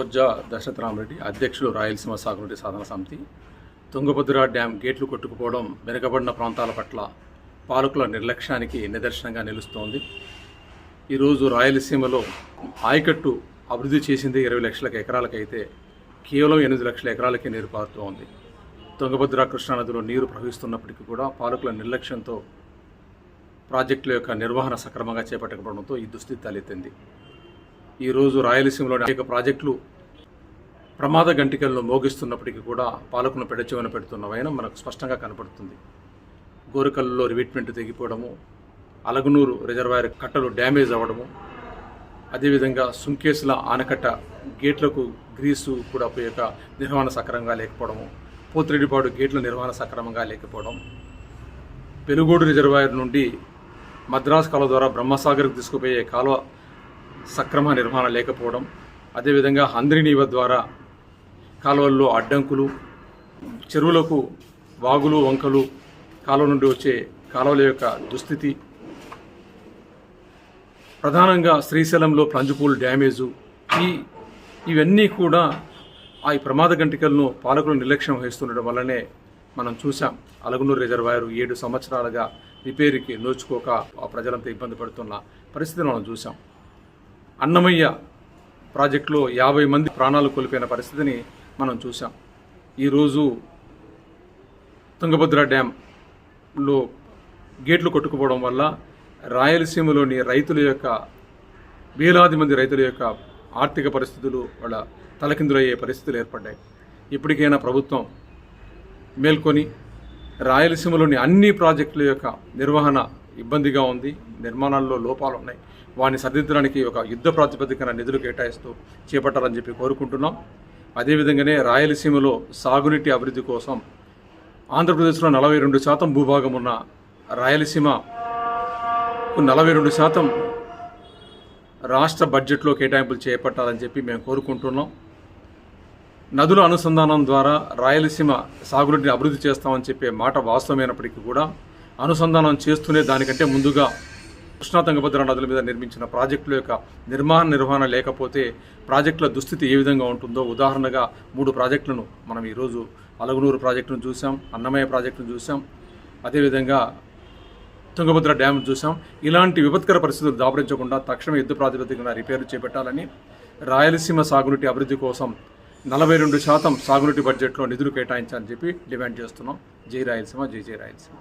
బొజ్జ దశరథ రామరెడ్డి అధ్యక్షులు రాయలసీమ సాగునీటి సాధన సమితి తుంగభద్ర డ్యాం గేట్లు కొట్టుకుపోవడం వెనుకబడిన ప్రాంతాల పట్ల పాలకుల నిర్లక్ష్యానికి నిదర్శనంగా నిలుస్తోంది. ఈరోజు రాయలసీమలో ఆయకట్టు అభివృద్ధి చేసింది ఇరవై లక్షల ఎకరాలకైతే కేవలం ఎనిమిది లక్షల ఎకరాలకే నీరు పారుతూ ఉంది తుంగభద్ర కృష్ణానదిలో నీరు ప్రవహిస్తున్నప్పటికీ కూడా పాలకుల నిర్లక్ష్యంతో ప్రాజెక్టుల యొక్క నిర్వహణ సక్రమంగా చేపట్టకపోవడంతో ఈ దుస్థితి తలెత్తింది. ఈరోజు రాయలసీమలోని అనేక ప్రాజెక్టులు ప్రమాద గంటికలను మోగిస్తున్నప్పటికీ కూడా పాలకులను పెడచెవన పెడుతున్న వైనం మనకు స్పష్టంగా కనపడుతుంది. గోరికల్లో రివిట్మెంట్ తెగిపోవడము అలగనూరు రిజర్వాయర్ కట్టలు డ్యామేజ్ అవ్వడము అదేవిధంగా సుంకేసుల ఆనకట్ట గేట్లకు గ్రీసు కూడా పోయాక నిర్వహణ సక్రమంగా లేకపోవడము పోతిరెడ్డిపాడు గేట్ల నిర్వహణ సక్రమంగా లేకపోవడం పెనుగోడు రిజర్వాయర్ నుండి మద్రాస్ కాలువ ద్వారా బ్రహ్మసాగర్కు తీసుకుపోయే కాలువ సక్రమ నిర్వహణ లేకపోవడం అదేవిధంగా హంద్రినీవ ద్వారా కాలువల్లో అడ్డంకులు చెరువులకు వాగులు వంకలు కాలువ నుండి వచ్చే కాలువల యొక్క దుస్థితి. ప్రధానంగా శ్రీశైలంలో ప్లంజుపూల్ డ్యామేజు. ఈ ఇవన్నీ కూడా ఆ ఈ ప్రమాద గంటికలను పాలకులు నిర్లక్ష్యం వహిస్తుండడం వల్లనే మనం చూసాం అలగనూరు రిజర్వాయర్ ఏడు సంవత్సరాలుగా రిపేరుకి నోచుకోక ఆ ప్రజలంతా ఇబ్బంది పడుతున్న పరిస్థితిని మనం చూసాం అన్నమయ్య ప్రాజెక్టులో యాభై మంది ప్రాణాలు కోల్పోయిన పరిస్థితిని మనం చూసాం ఈరోజు తుంగభద్ర డ్యాంలో గేట్లు కొట్టుకుపోవడం వల్ల రాయలసీమలోని రైతుల యొక్క వేలాది మంది రైతుల యొక్క ఆర్థిక పరిస్థితులు వాళ్ళ తలకిందులయ్యే పరిస్థితులు ఏర్పడ్డాయి. ఇప్పటికైనా ప్రభుత్వం మేల్కొని రాయలసీమలోని అన్ని ప్రాజెక్టుల యొక్క నిర్వహణ ఇబ్బందిగా ఉంది నిర్మాణాల్లో లోపాలు ఉన్నాయి. వాటిని సరిదిద్దడానికి ఒక యుద్ధ ప్రాతిపదికన నిధులు కేటాయిస్తూ చేపట్టాలని చెప్పి కోరుకుంటున్నాం. అదేవిధంగానే రాయలసీమలో సాగునీటి అభివృద్ధి కోసం ఆంధ్రప్రదేశ్లో నలభై రెండు శాతం భూభాగం ఉన్న రాయలసీమ నలభై రెండు శాతం రాష్ట్ర బడ్జెట్లో కేటాయింపులు చేపట్టాలని చెప్పి మేము కోరుకుంటున్నాం. నదుల అనుసంధానం ద్వారా రాయలసీమ సాగునీటిని అభివృద్ధి చేస్తామని చెప్పే మాట వాస్తవమైనప్పటికీ కూడా అనుసంధానం చేస్తూనే దానికంటే ముందుగా కృష్ణా తుంగభద్ర నదుల మీద నిర్మించిన ప్రాజెక్టుల యొక్క నిర్మాణ నిర్వహణ లేకపోతే ప్రాజెక్టుల దుస్థితి ఏ విధంగా ఉంటుందో ఉదాహరణగా మూడు ప్రాజెక్టులను మనం ఈరోజు అలగునూరు ప్రాజెక్టును చూసాం అన్నమయ్య ప్రాజెక్టును చూసాం అదేవిధంగా తుంగభద్ర డ్యామ్ చూసాం ఇలాంటి విపత్కర పరిస్థితులు దాపరించకుండా తక్షణ యుద్ధ ప్రాతిపదికన రిపేర్లు చేపట్టాలని రాయలసీమ సాగునీటి అభివృద్ధి కోసం నలభై రెండు శాతం సాగునీటి బడ్జెట్లో నిధులు కేటాయించాలని చెప్పి డిమాండ్ చేస్తున్నాం. జై రాయలసీమ జై జై రాయలసీమ.